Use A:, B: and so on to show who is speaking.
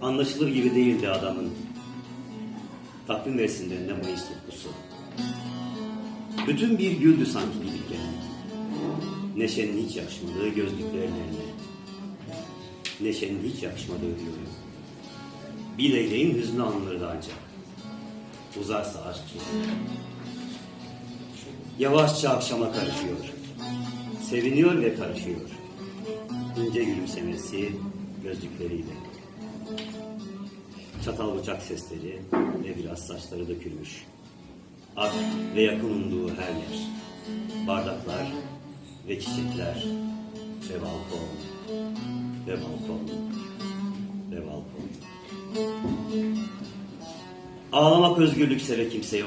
A: Anlaşılır gibi değildi adamın. Takvim resimlerinde Mayıs tutkusu. Bütün bir güldü sanki gülürken. Neşenin hiç yakışmadığı gözlüklerine. Neşenin hiç yakışmadığı diyorum. Bir leyleğin hüznü anılırdı ancak. Uzarsa aşk ki. Yavaşça akşama karışıyor. Seviniyor ve karışıyor. İnce gülümsemesi gözlükleriyle. Çatal bıçak sesleri ve biraz saçları dökülmüş. Ak ve yakın umduğu her yer. Bardaklar ve çiçekler ve balkon ve balkon ve balkon. Ağlamak özgürlükse ve kimse yok.